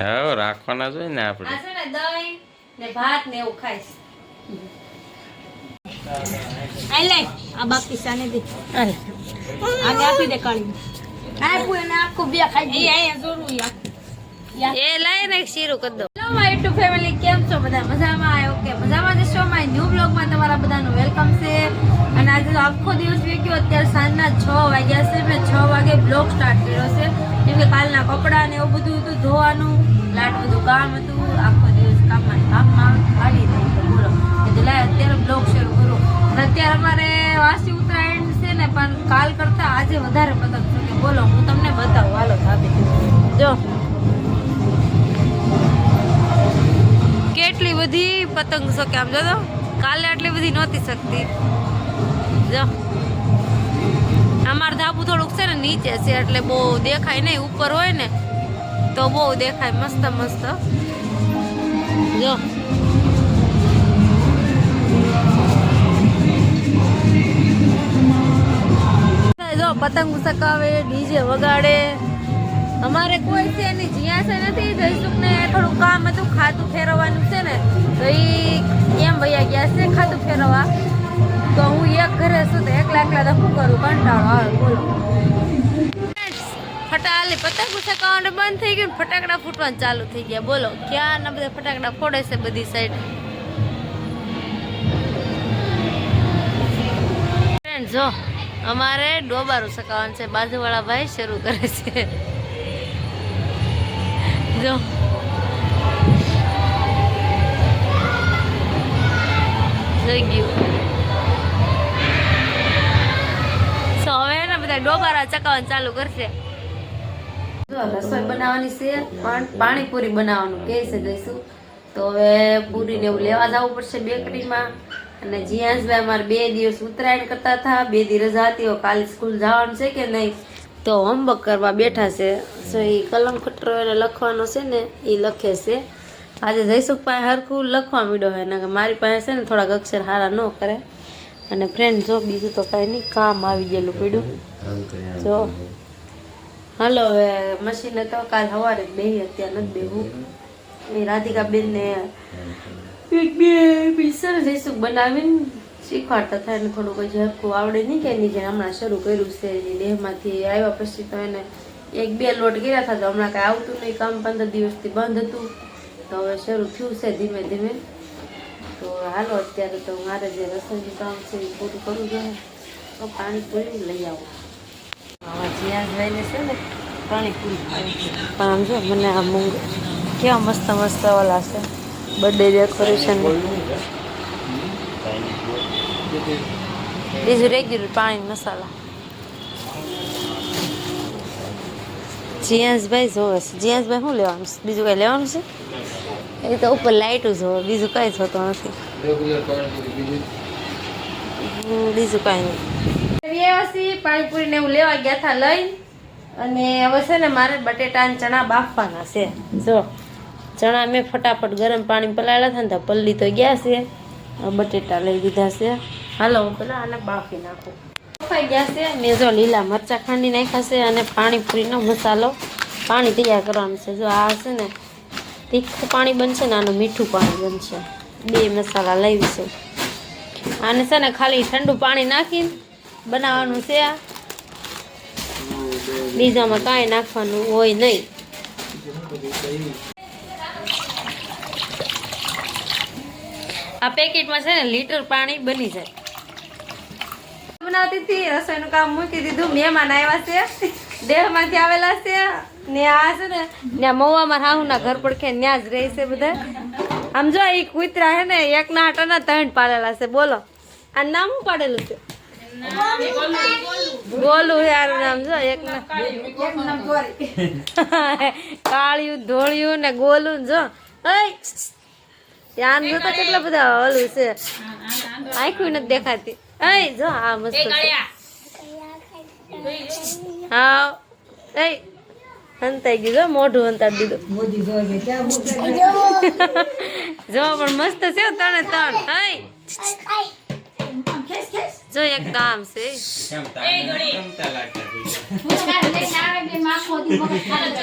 હા રાખવાના જોઈએ ને આપણે. છે ને દહીં ને ભાત ને એવું ખાઈશ. આ લે આ બાકી સાને દે. આને આપી દે કાળી આપું એને આખું બે ખાઈ એ અહીંયા જોરું યા. એ લાય ને શીરું કરી દો હેલો માય યુટ્યુબ ફેમિલી કેમ છો? બધા મજામાં? ઓકે મજામાં જશો માય ન્યૂ બ્લોગમાં તમારા બધાનું વેલકમ છે. અને આજે તો આખો દિવસ વેક્યો અત્યારે સાંજના છ વાગ્યા છે. મેં છ વાગે બ્લોગ સ્ટાર્ટ કર્યો છે. કેમ કે કાલના કપડાં ને એવું બધું હતું, ધોવાનું લાટ બધું કામ હતું. આખો દિવસ કામમાં કામમાં કાઢી દઈ બોલો. એટલે અત્યારે બ્લોગ શરૂ કરો. અત્યારે અમારે વાસી ઉત્તરાયણ છે ને, પણ કાલ કરતાં આજે વધારે પતંગ છે. બોલો, હું તમને બતાવું. હાલો ભાભી જો. કેટલી બધી પતંગ શકે આમ જો કાલે આટલી બધી નહોતી શકતી. જો. અમારું ધાબુ થોડુંક છે ને નીચે છે, એટલે બહુ દેખાય નહીં. ઉપર હોય ને, તો બહુ દેખાય મસ્ત મસ્ત. જો. જો, પતંગ સકાવે ડીજે વગાડે. અમારે કોઈ છે નહીં, જ્યાં છે નથી જઈશું ને થોડું કામ હતું ખાતું ફેરવવાનું છે ને, તો એ એમ ભૈયા ગયા છે ખાતું ફેરવવા. તો હું એક ઘરે છું તો એકલા એકલા તો શું કરું? કંટાળો આવે, બોલો. ફટાલી પતંગ સકાવવાનું બંધ થઈ ગયું ફટાકડા ફૂટવાનું ચાલુ થઈ ગયા. બોલો ક્યાં ના બધા ફટાકડા ફોડે છે બધી સાઈડ ફ્રેન્ડ જો, અમારે ડોબારું સકાવવાનું છે, બાજુવાળા ભાઈ શરૂ કરે છે. થઈ ગયું. સો હવે ને બધા ડોબારા ચકાવવાનું ચાલુ કરશે. રસોઈ બનાવવાની છે પણ પાણીપુરી બનાવવાનું કહે છે જઈશું તો હવે પૂરી ને એવું લેવા જવું પડશે બેકરીમાં. અને જીયાંશભાઈ અમારે બે દિવસ ઉત્તરાયણ કરતા હતા, બે દિવસ રજા હતી કાલે સ્કૂલ જવાનું છે કે નહીં? તો હોમવર્ક કરવા બેઠા છે. સો એ કલમ ખટરો એને લખવાનો છે ને એ લખે છે. આજે જયસુખ પાસે હરખું લખવા માંડ્યો હોય ને મારી પાસે છે ને થોડાક અક્ષર સારા ન કરે. અને ફ્રેન્ડ જો બીજું તો કાંઈ નહીં, કામ આવી ગયેલું પડ્યું. જો. હાલો, હવે મશીને તો કાલ સવારે જ બેહી અત્યારે નથી બેહું એ રાધિકા બેનને એક બે પીસર જયસુખ બનાવીને શીખવાડતા થાય ને થોડું કોઈ ઝરખું આવડે નહીં કે એની જે હમણાં શરૂ કર્યું છે, એની દેહમાંથી આવ્યા પછી તો એને એક બે લોટ કર્યા હતા, તો હમણાં કાંઈ આવતું નહીં, કામ પંદર દિવસથી બંધ હતું. તો હવે શરૂ થયું છે ધીમે ધીમે. તો હાલો અત્યારે તો મારે જે રસોઈનું કામ છે એ પૂરું કરવું જોઈએ. તો પાણી પૂરી લઈ આવું. આવા જીયાસભાઈને છે ને પાણીપુરી પણ આમ જો મને આ મૂંગ કેવા મસ્ત મસ્ત ઓલા છે. બર્થડે ડેકોરેશન બીજું રેગ્યુલર પાણી મસાલા. જીયાસભાઈ જોવે છે. જીયાસભાઈ શું લેવાનું છે? બીજું કઈ લેવાનું છે? એ તો ઉપર લાઇટું જોવે બીજું કઈ જોતો નથી. બીજું કાંઈ નહીં. વ્યવસ્થિત પાણીપુરી ને એવું લેવા ગયા હતા લઈ. અને હવે છે ને મારે બટેટા અને ચણા બાફવાના છે. જો, ચણા મેં ફટાફટ ગરમ પાણી પલાળ્યા હતા ને તો પલ્લી તો ગયા છે. બટેટા લઈ લીધા છે. હાલો, હું પેલા આને બાફી નાખું. બફાઈ ગયા છે. મેં જો લીલા મરચાં ખાંડી નાખ્યા છે અને પાણીપુરીનો મસાલો પાણી તૈયાર કરવાનું છે. જો આ છે ને, તીખું પાણી બનશે ને, આનું મીઠું પાણી બનશે. બે મસાલા લાવી છે. આને છે ને ખાલી ઠંડુ પાણી નાખીને બનાવવાનું છે આ. બીજામાં કાંઈ નાખવાનું હોય નહીં. આ પેકેટમાં છે ને લીટર પાણી બની જાય. બનાવતી હતી, રસોઈનું કામ મૂકી દીધું, મહેમાન આવ્યા છે. દેહમાંથી આવેલા છે. ને આ છે ને ત્યાં મવામાં રાહુના ઘર પડખે ત્યાં જ રહે છે બધા. આમ જો એ કૂતરા હે ને, એક ના આટાના ત્રણ પાડેલા છે. બોલો આ નામ પાડેલું છે? ગોલું યાર નામ, જો, એક કાળિયું, ધોળિયું ને ગોલું જો. યાન જો તો કેટલા બધા ઓલું છે. આખું નથી દેખાતી. અય જો આ મસ્ત હા એ હંતાઈ ગયું જો મોઢું હંતાડી દીધું. જો પણ મસ્ત છે તણે તણ હઈ જો એક કામ છે.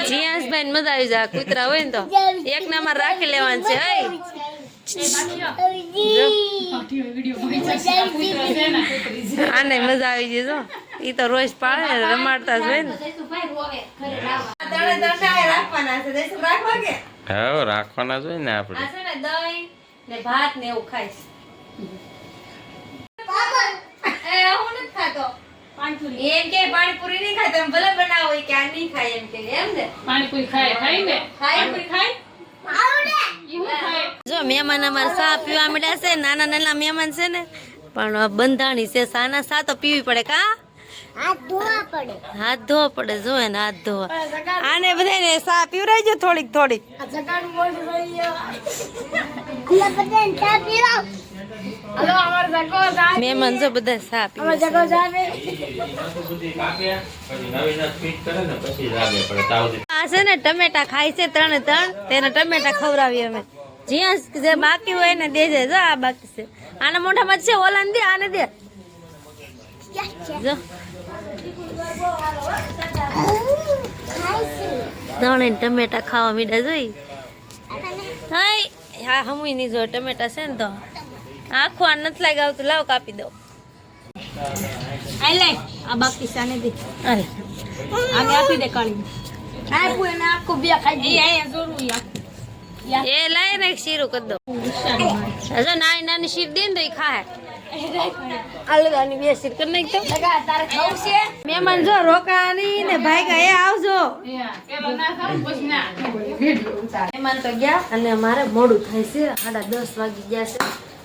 જીયાસભાઈ મજા આવી જાય કૂતરા હોય ને તો. એક નામાં રાખી લેવાનું છે હઈ આને મજા આવી જાય જો. ઈ તો રોજ પાડે ને રમાડતા જ હોય ને. રાખવાના જ હોય ને આપણે. આ છે ને દહીં ને ભાત ને એવું ખાઈશ એ હું નથી ખાતો પાણીપુરી એમ કે પાણીપુરી નહીં ખાય તમે ભલે બનાવો કે આ નહીં ખાય એમ કે એમ ને? પાણીપુરી ખાય ખાય ને? ખાય પાણીપુરી ખાય જો મહેમાન અમારે સા પીવા મળ્યા છે નાના નાના મહેમાન છે ને. પણ બંધાણી છે સાના સા તો પીવી પડે કા? હાથ ધોવા પડે. જો એને હાથ ધોવા. આને બધાને સા પીવરાવજો થોડીક થોડીક. હલો અમાર જકો જા મહેમાન જો બધા સા આ છે ને ટમેટા ખાય છે ત્રણે ત્રણ. તેને ટમેટા ખવડાવીએ અમે. જ્યાં જે બાકી હોય ને દેજે જો આ બાકી છે. આના મોઢામાં છે ઓલા દે આને દે. જો. ત્રણે ટમેટા ખાવા મીડા જોઈ. હાય હા હમુય નહીં જો ટમેટા છે ને તો. આખું આ નથી લગાવતું. લાવ કાપી દો. લે. આ બાકી સાને દે. આલે આને આપી દે કાળી. આપું એને આખું બે ખાઈ દે. એ જોરું યા. એ લઈ ને શીરું કરી દો. હજો નાની નાની શીર દે ને તો ખાય અલગાની બે શીર કરી નાખ તો તારે ખાવું છે? મહેમાન જો રોકાની ને ભાઈ એ આવજો. પેલો ના ખાવું પછી ના. મહેમાન તો ગયા અને મારે મોડું થાય છે. સાડા દસ વાગી ગયા છે.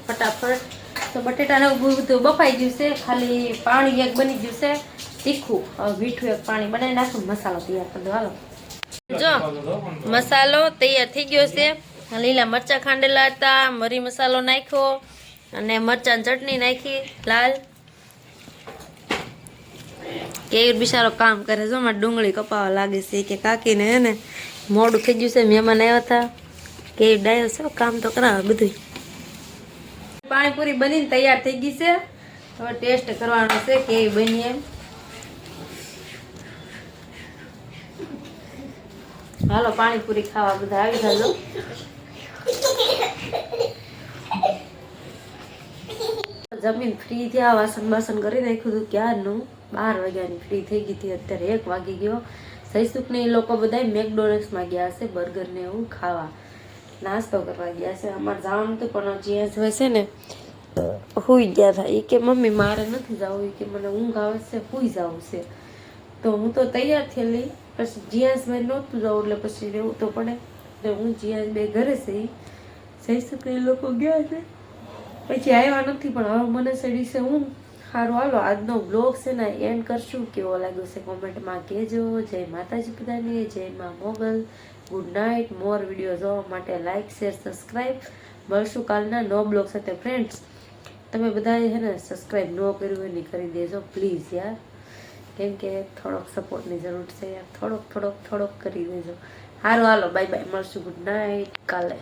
ફટાફટ. તો બટેટા ને એવું બધું બફાઈ ગયું છે. ખાલી પાણી એક બની ગયું છે. તીખું. હવે મીઠું એક પાણી બનાવી નાખું. મસાલો તૈયાર કરી દો હાલો. જો, મસાલો તૈયાર થઈ ગયો છે. લીલા મરચાં ખાંડેલા હતા. મરી મસાલો નાખ્યો. અને મરચાં ચટણી નાખી. લાલ. કેવી બિચારો કામ કરે જો, મારે ડુંગળી કપાવા લાગે છે કે કાકીને હે મોડું થઈ ગયું છે. મહેમાન આવ્યા હતા. કેવી ડાયો છે. કામ તો કરાવે બધું પાણીપુરી બનીને તૈયાર થઈ ગઈ છે. હવે ટેસ્ટ કરવાનો છે કેવી બની એમ. હાલો, પાણીપુરી ખાવા બધા આવી જાજો જમીન ફ્રી થયા, વાસણ બાસણ કરી નાખ્યું હતું ક્યારનું? બાર વાગ્યાની ફ્રી થઈ ગઈ હતી, અત્યારે એક વાગી ગયો. સૈસુખ ને એ લોકો બધા મેકડોનલ્સમાં ગયા છે બર્ગર ને એવું ખાવા. નાસ્તો કરવા ગયા છે. અમારે જવાનું હતું, પણ જ્યાં હોય છે ને, હુઈ ગયા હતા. એ કે, મમ્મી, મારે નથી જવું. કે, મને ઊંઘ આવે છે, હુઈ જવું છે. તો હું તો તૈયાર થયેલી. પછી જીયાસભાઈ નહોતું જવું, એટલે પછી રહેવું તો પડે. એટલે હું જીયાસ બે ઘરે છે જઈ શકે એ લોકો ગયા છે. પછી આવ્યા નથી, પણ હવે મને સડી છે હું સારું હાલો, આજનો બ્લોગ છે ને એન્ડ કરશું. કેવો લાગ્યો છે કોમેન્ટમાં કહેજો. જય માતાજી બધાને, જય મા Mogal. Good night more video જોવા માટે લાઇક શેર સબસ્ક્રાઈબ મળશું કાલના નો બ્લોગ સાથે ફ્રેન્ડ્સ તમે બધાએ છે ને સબસ્ક્રાઈબ ન કર્યું હોય ને કરી દેજો પ્લીઝ યાર. કેમ કે થોડોક સપોર્ટની જરૂર છે યાર. થોડોક થોડોક થોડોક કરી દેજો. સારું હાલો બાય બાય મળશું. ગુડ નાઇટ કાલે.